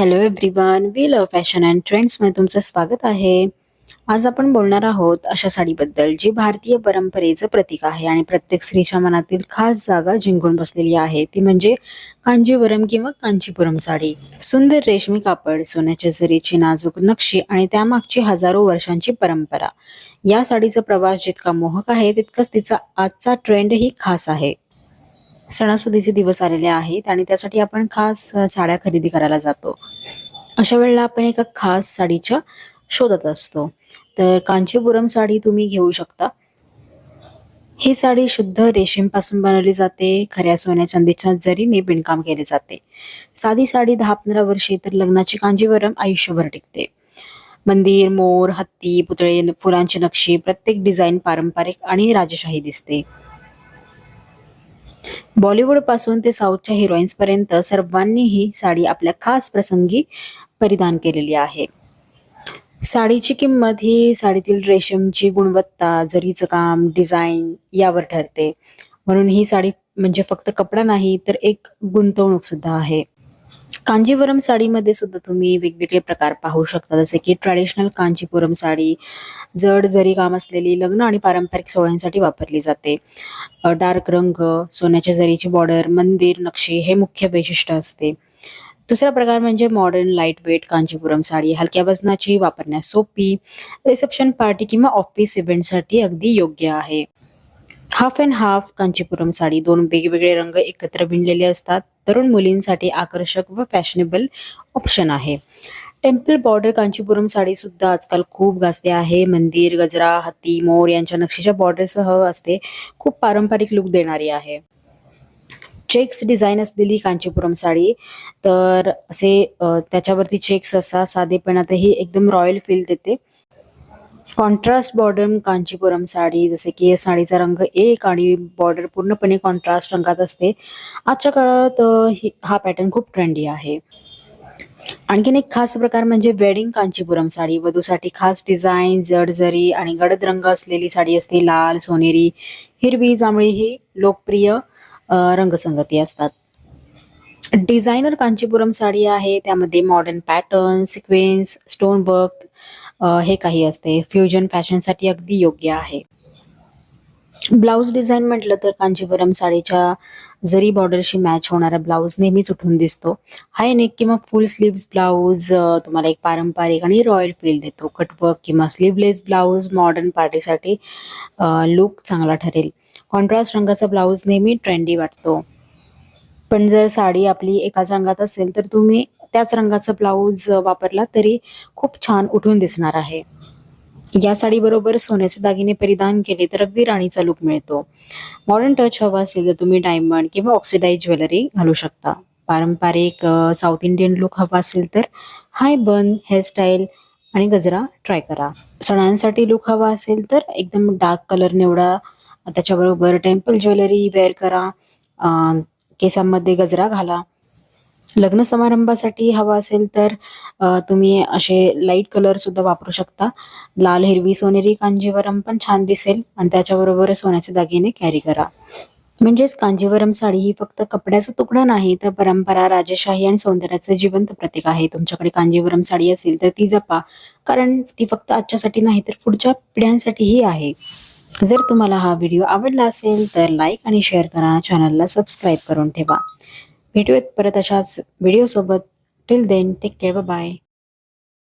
Hello everyone we love fashion and ट्रेंड्समध्ये तुमचं स्वागत आहे. आज आपण बोलणार आहोत अशा साडीबद्दल जी भारतीय परंपरेचं प्रतीक आहे आणि प्रत्येक स्त्रीच्या मनातील खास जागा जिंकून बसलेली आहे. ती म्हणजे कांजीवरम किंवा कांचीपुरम साडी. सुंदर रेशमी कापड सोन्याच्या जरीची नाजूक नक्षी आणि त्यामागची हजारो वर्षांची परंपरा. या साडीचा प्रवास जितका मोहक आहे तितकाच तिचा आजचा ट्रेंडही खास आहे. सणासुदीचे दिवस आलेले आहेत आणि त्यासाठी आपण खास साड्या खरेदी करायला जातो. अशा वेळेला आपण एका खास साडीच्या शोधत असतो. तर कांचीपुरम साडी तुम्ही घेऊ शकता. ही साडी शुद्ध रेशीमपासून बनवली जाते खऱ्या सोन्या चांदीच्या जरीने विणकाम केले जाते. साधी साडी दहा पंधरा वर्षे तर लग्नाची कांजीवरम आयुष्यभर टिकते. मंदिर मोर हत्ती पुतळे फुलांची नक्षी प्रत्येक डिझाईन पारंपरिक आणि राजशाही दिसते. बॉलिवूडपासून ते साऊथच्या हिरोईन्सपर्यंत सर्वांनी ही साडी आपल्या खास प्रसंगी परिधान केलेली आहे. साडीची किंमत ही साडीतील रेशमची गुणवत्ता जरीचं काम डिझाईन यावर ठरते. म्हणून ही साडी म्हणजे फक्त कपडा नाही तर एक गुंतवणूक सुद्धा आहे. कांजीवरम साडीमध्ये सुद्धा तुम्ही वेगवेगळे प्रकार पाहू शकता. जसे की ट्रॅडिशनल कांचीपुरम साडी जड जरी काम असलेली लग्न आणि पारंपरिक सोहळ्यांसाठी वापरली जाते. डार्क रंग सोन्याच्या जरीची बॉर्डर मंदिर नक्षी हे मुख्य वैशिष्ट्य असते. दुसरा प्रकार म्हणजे modern light weight Kanchipuram sari. हलक्या वजनाची वापरण्यास सोपी रिसेप्शन पार्टी किंवा ऑफिस इव्हेंटसाठी अगदी योग्य आहे. Half and half Kanchipuram sari. दोन वेगवेगळे रंग एकत्र विणलेले असतात. तरुण मुलींसाठी आकर्षक व फॅशनेबल ऑप्शन आहे. टेम्पल बॉर्डर कांचीपुरम साडीसुद्धा आजकाल खूप गाजते आहे. मंदिर गजरा हत्ती मोर यांच्या नक्षीच्या बॉर्डरसह असते. खूप पारंपरिक लुक देणारी आहे. चेक्स डिझाईन असलेली कांचीपुरम साडी. तर असे त्याच्यावरती चेक्स असतात साधेपणातही एकदम रॉयल फील देते. कॉन्ट्रास्ट बॉर्डर कांचीपुरम साडी जसे की या साडीचा रंग एक आणि बॉर्डर पूर्णपणे कॉन्ट्रास्ट रंगात असते. आजच्या काळात ही- हा पॅटर्न खूप ट्रेंडी आहे. आणखीन एक खास प्रकार म्हणजे वेडिंग कांचीपुरम साडी. वधूसाठी खास डिझाईन जडजरी आणि गडद रंग असलेली साडी असते. लाल सोनेरी हिरवी जांभळी ही लोकप्रिय रंगसंगती असतात. डिझायनर कांचीपुरम साडी आहे. त्यामध्ये modern pattern sequence stone work हे काही असते. फ्युजन फॅशनसाठी अगदी योग्य आहे. ब्लाऊज डिझाईन म्हटलं तर कांजीवरम साडीच्या जरी बॉर्डरशी मॅच होणारा ब्लाऊज नेहमीच उठून दिसतो. हाय नेक किंवा फुल स्लीव्स ब्लाऊज तुम्हाला एक पारंपरिक आणि रॉयल फील देतो. कटवर्क किंवा स्लीवलेस ब्लाऊज मॉडर्न पार्टीसाठी लुक चांगला ठरेल. कॉन्ट्रास्ट रंगाचा ब्लाऊज नेहमी ट्रेंडी वाटतो. पण जर साडी आपली एकाच रंगात असेल तर तुम्ही त्याच रंगाचा ब्लाऊज वापरला तरी खूप छान उठून दिसणार आहे. या साडीबरोबर सोन्याचे दागिने परिधान केले तर अगदी राणीचा लुक मिळतो. मॉडर्न टच हवा असेल तर तुम्ही डायमंड किंवा ऑक्सिडाईज ज्वेलरी घालू शकता. पारंपरिक साऊथ इंडियन लुक हवा असेल तर हाय बन हेअरस्टाईल आणि गजरा ट्राय करा. सणांसाठी लुक हवा असेल तर एकदम डार्क कलर निवडा. त्याच्याबरोबर टेम्पल ज्वेलरी वेअर करा. केसांमध्ये गजरा घाला. लग्न समारंभासाठी हवा असेल तर तुम्ही असे लाइट कलर सुद्धा वापरू शकता. लाल हिरवी सोनेरी कांजीवरम पण छान दिसेल आणि त्याच्याबरोबर सोन्याचे दागिने कॅरी करा. म्हणजेच कांजीवरम साडी ही फक्त कपड्याचा तुकडा नाही तर परंपरा राजेशाही आणि सौंदर्याचं जिवंत प्रतीक आहे. तुमच्याकडे कांजीवरम साडी असेल तर ती जपा कारण ती फक्त आजच्यासाठी नाही तर पुढच्या पिढ्यांसाठीही आहे. जर तुम्हाला हा व्हिडिओ आवडला असेल तर लाईक आणि शेअर करा. चॅनलला सबस्क्राईब करून ठेवा. भेटूयात परत अशाच व्हिडिओसोबत till then take care bye